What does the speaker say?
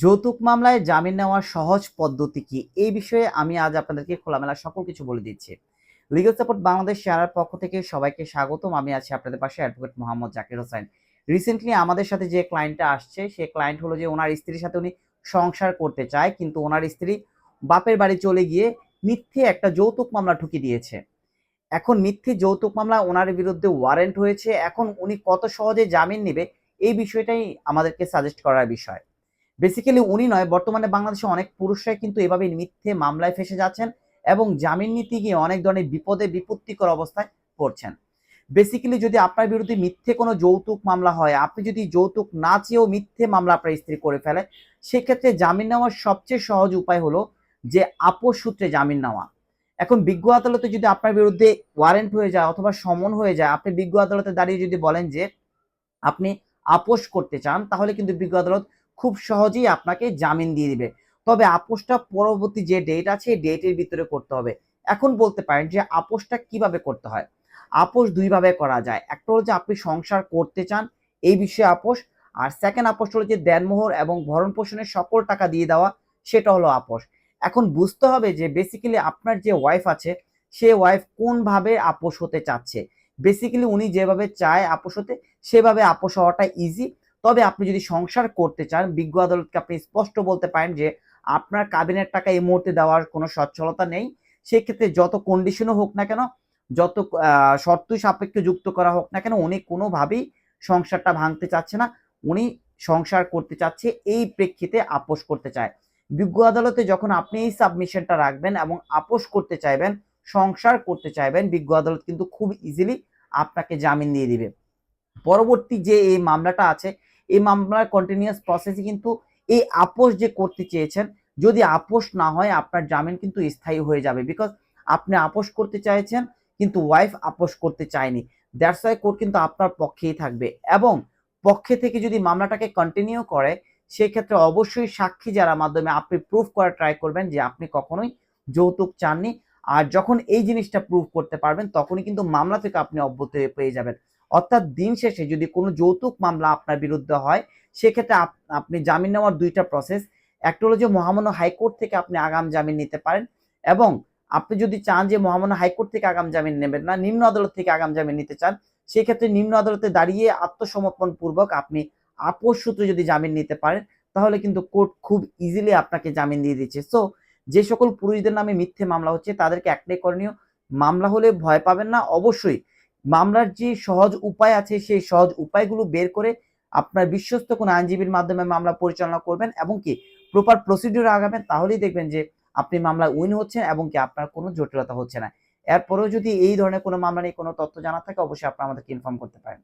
যৌতুক মামলায় জামিন নেওয়ার সহজ পদ্ধতি কি? এই বিষয়ে আমি আজ আপনাদেরকে খোলামেলা সকল কিছু বলে দিচ্ছি। লিগাল সাপোর্ট বাংলাদেশ শেয়ারের পক্ষ থেকে সবাইকে স্বাগতম। আমি আছি আপনাদের পাশে অ্যাডভোকেট মোহাম্মদ জাকির হোসেন। রিসেন্টলি আমাদের সাথে যে ক্লায়েন্টটা আসছে, সে ক্লায়েন্ট হলো যে ওনার স্ত্রীর সাথে উনি সংসার করতে চায়, কিন্তু ওনার স্ত্রী বাপের বাড়ি চলে গিয়ে মিথ্যে একটা যৌতুক মামলা ঠুকি দিয়েছে। এখন মিথ্যে যৌতুক মামলা ওনার বিরুদ্ধে ওয়ারেন্ট হয়েছে। এখন উনি কত সহজে জামিন নেবে, এই বিষয়টাই আমাদেরকে সাজেস্ট করার বিষয়। বেসিক্যালি উনি নয়, বর্তমানে বাংলাদেশে অনেক পুরুষরাই কিন্তু এভাবে মিথ্যে মামলায় ফেসে যাচ্ছেন এবং জামিন নীতি গিয়ে অনেক ধরনের বিপদে বিপত্তিকর অবস্থায় পড়ছেন। বেসিক্যালি যদি আপনার বিরুদ্ধে মিথ্যে কোনো যৌতুক মামলা হয়, আপনি যদি যৌতুক না চেয়েও মিথ্যে মামলা আপনার স্ত্রী করে ফেলে, সেক্ষেত্রে জামিন নেওয়ার সবচেয়ে সহজ উপায় হলো যে আপোষ সূত্রে জামিন নেওয়া। এখন বিজ্ঞ আদালতে যদি আপনার বিরুদ্ধে ওয়ারেন্ট হয়ে যায় অথবা সমন হয়ে যায়, আপনি বিজ্ঞ আদালতে দাঁড়িয়ে যদি বলেন যে আপনি আপোষ করতে চান, তাহলে কিন্তু বিজ্ঞ আদালত খুব সহজেই আপনাকে জামিন দিয়ে দিবে। তবে আপোষটা পরবর্তী যে ডেট আছে ডেটের ভিতরে করতে হবে। এখন বলতে পারেন যে আপোষটা কীভাবে করতে হয়? আপোষ দুইভাবে করা যায়। একটা হলো যে আপনি সংসার করতে চান, এই বিষয়ে আপোষ। আর সেকেন্ড আপোষ হলো যে দেনমোহর এবং ভরণ পোষণের সকল টাকা দিয়ে দেওয়া, সেটা হলো আপোষ। এখন বুঝতে হবে যে বেসিক্যালি আপনার যে ওয়াইফ আছে, সে ওয়াইফ কোনভাবে আপোষ হতে চাচ্ছে? বেসিক্যালি উনি যেভাবে চায় আপোষ হতে, সেভাবে আপোষ হওয়াটা ইজি তবে আপনি যদি সংসার করতে চান বিজ্ঞ আদালতকে আপনি স্পষ্ট বলতে পারেন যে আপনার কাবিনের টাকা এই মুহূর্তে দেওয়ার কোনো সচ্ছলতা নেই। সেক্ষেত্রে যত কন্ডিশনও হোক না কেন যত আহ, শর্তই সাপেক্ষে যুক্ত করা হোক না কেন উনি কোনোভাবেই সংসারটা ভাঙতে চাচ্ছে না। উনি সংসার করতে চাচ্ছে এই প্রেক্ষিতে আপোষ করতে চায়। বিজ্ঞ আদালতে যখন আপনি এই সাবমিশনটা রাখবেন এবং আপোষ করতে চাইবেন সংসার করতে চাইবেন বিজ্ঞ আদালত কিন্তু খুব ইজিলি আপনাকে জামিন দিয়ে দিবে। পরবর্তী যে এই মামলাটা আছে এই মামলার কন্টিনিউয়াস প্রসেসে কিন্তু এই আপোষ যে করতে চেয়েছেন, যদি আপোষ না হয় আপনার জামিন কিন্তু স্থায়ী হয়ে যাবে। বিকজ আপনি আপোষ করতে চাইছেন, কিন্তু ওয়াইফ আপোষ করতে চায়নি। দ্যাটস ওয়াই কোর্ট কিন্তু আপনার পক্ষেই থাকবে। এবং পক্ষে থেকে যদি মামলাটাকে কন্টিনিউ করে, সেক্ষেত্রে অবশ্যই সাক্ষী যারা মাধ্যমে আপনি প্রুফ করার ট্রাই করবেন যে আপনি কখনোই যৌতুক চাননি। আর যখন এই জিনিসটা প্রুফ করতে পারবেন, তখনই কিন্তু মামলা থেকে আপনি অব্যাহত পেয়ে যাবেন। অর্থাৎ দিন শেষে যদি কোনো যৌতুক মামলা আপনার বিরুদ্ধে হয়, সেক্ষেত্রে আপ- আপনি জামিন নেওয়ার দুইটা প্রসেস একটা হলো যে মহামান্য হাইকোর্ট থেকে আপনি আগাম জামিন নিতে পারেন এবং আপনি যদি চান যে মহামান্য হাইকোর্ট থেকে আগাম জামিন নেবেন না, নিম্ন আদালত থেকে আগাম জামিন নিতে চান, সেক্ষেত্রে নিম্ন আদালতে দাঁড়িয়ে আত্মসমর্পণ পূর্বক আপনি আপোষ সূত্রে যদি জামিন নিতে পারেন, তাহলে কিন্তু কোর্ট খুব ইজিলি আপনাকে জামিন দিয়ে দিচ্ছে। সো যে সকল পুরুষদের নামে মিথ্যে মামলা হচ্ছে, তাদেরকে একটাই করণীয় মামলা হলে ভয় পাবেন না। অবশ্যই মামলার যে সহজ উপায় আছে, সেই সহজ উপায়গুলো বের করে আপনার বিশ্বস্ত কোনো আইনজীবীর মাধ্যমে মামলা পরিচালনা করবেন এবং কি প্রপার প্রসিডিউর আগাবেন, তাহলেই দেখবেন যে আপনি মামলা উইন হচ্ছেন এবং কি আপনার কোনো জটিলতা হচ্ছে না। এরপরেও যদি এই ধরনের কোনো মামলা নিয়ে কোনো তথ্য জানা থাকে, অবশ্যই আপনার আমাদেরকে ইনফর্ম করতে পারেন।